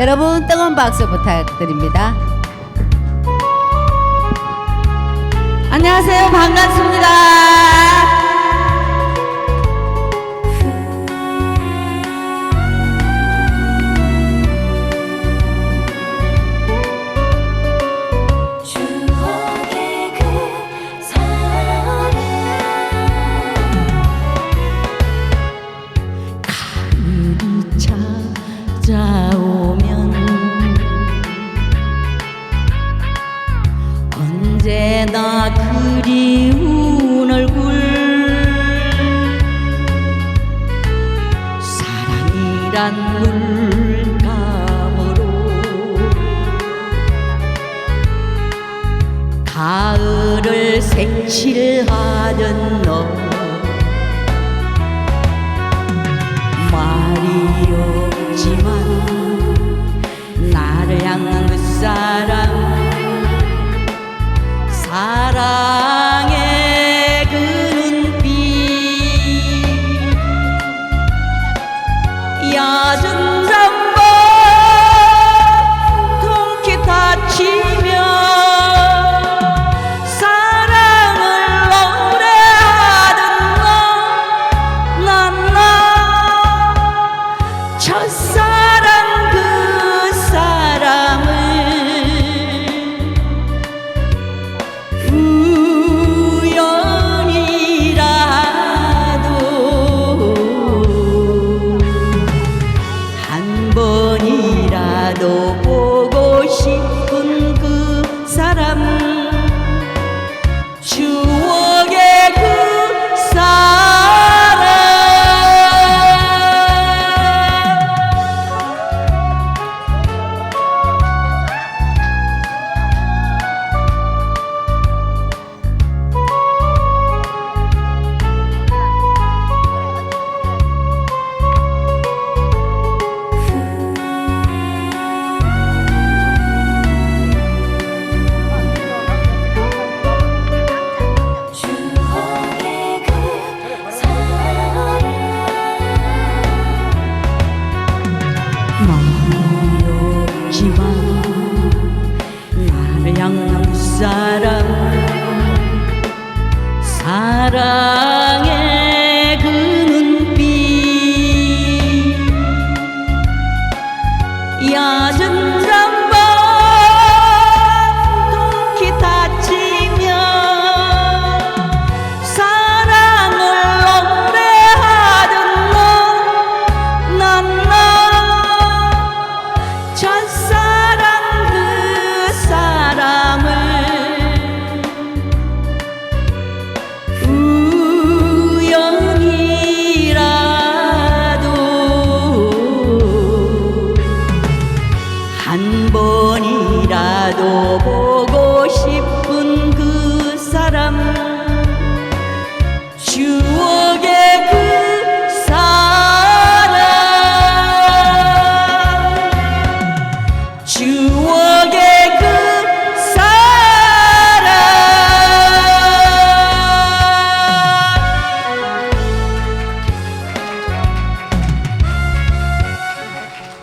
여러분 뜨거운 박수 부탁드립니다. 안녕하세요. 반갑습니다. 언제나 그리운 얼굴. 사랑이란 물감으로 가을을 색칠하던 너 রাজা 보 없지만 나를 향한 그 사랑 사랑 보고 싶은 그 사람. 추억의 그 사람. 추억의 그 사람.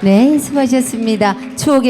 네 수고하셨습니다. 추억의